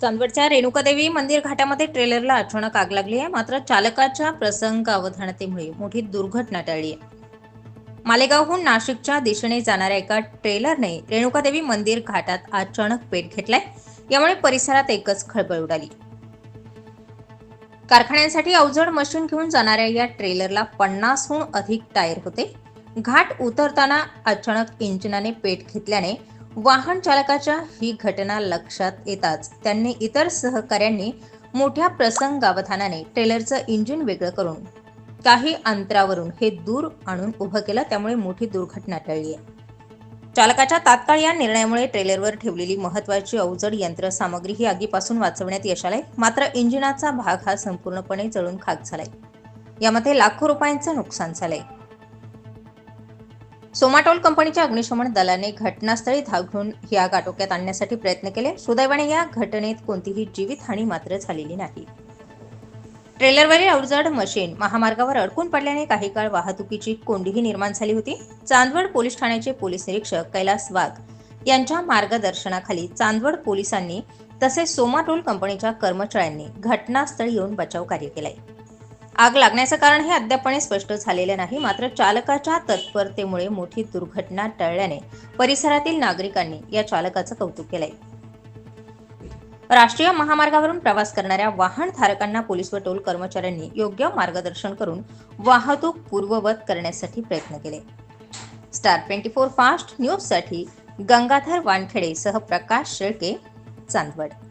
चांदवडच्या रेणुकादेवी मंदिर घाटामध्ये ट्रेलरला अचानक आग लागली आहे. मात्र चालकाच्या प्रसंग अवधानतेमुळे मोठी दुर्घटना टळली आहे. मालेगावहून नाशिकच्या दिशेने जाणाऱ्या एका ट्रेलरने रेणुकादेवी मंदिर घाटात अचानक पेट घेतलाय. यामुळे परिसरात एकच खळबळ उडाली. कारखान्यांसाठी अवजड मशीन घेऊन जाणाऱ्या या ट्रेलरला पन्नासहून अधिक टायर होते. घाट उतरताना अचानक इंजिनाने पेट घेतल्याने वाहन चालकाच्या ही घटना लक्षात येताच त्यांनी इतर सहकाऱ्यांनी मोठ्या प्रसंगावधानाने ट्रेलरचं इंजिन वेगळं करून काही अंतरावरून हे दूर आणून उभं केलं त्यामुळे मोठी दुर्घटना टळली आहे. चालकाच्या तात्काळ या निर्णयामुळे ट्रेलरवर ठेवलेली महत्वाची अवजड यंत्रसामग्री ही आगीपासून वाचवण्यात यश आलंय. मात्र इंजिनाचा भाग हा संपूर्णपणे जळून खाक झालाय. यामध्ये लाखो रुपयांचं नुकसान झालंय. सोमाटोल कंपनीच्या अग्निशमन दलाने घटनास्थळी धाव घेऊन ही आग आटोक्यात आणण्यासाठी प्रयत्न केले. सुदैवाने या घटनेत कोणतीही जीवितहानी मात्र झालेली नाही. ट्रेलरवरील अवजड मशीन महामार्गावर अडकून पडल्याने काही काळ वाहतुकीची कोंडीही निर्माण झाली होती. चांदवड पोलीस ठाण्याचे पोलीस निरीक्षक कैलास वाघ यांच्या मार्गदर्शनाखाली चांदवड पोलिसांनी तसेच सोमाटोल कंपनीच्या कर्मचाऱ्यांनी घटनास्थळी येऊन बचाव कार्य केलंय आग लागण्याचं कारण हे अद्यापणे स्पष्ट झालेलं नाही. मात्र चालकाच्या तत्परतेमुळे मोठी दुर्घटना टळल्याने परिसरातील नागरिकांनी या चालकाचं कौतुक केलंय. राष्ट्रीय महामार्गावरून प्रवास करणाऱ्या वाहन धारकांना पोलीस व टोल कर्मचाऱ्यांनी योग्य मार्गदर्शन करून वाहतूक पूर्ववत करण्यासाठी प्रयत्न केले. स्टार ट्वेंटी फोर फास्ट न्यूजसाठी गंगाधर वानखेडे सह प्रकाश शेळके चांदवड.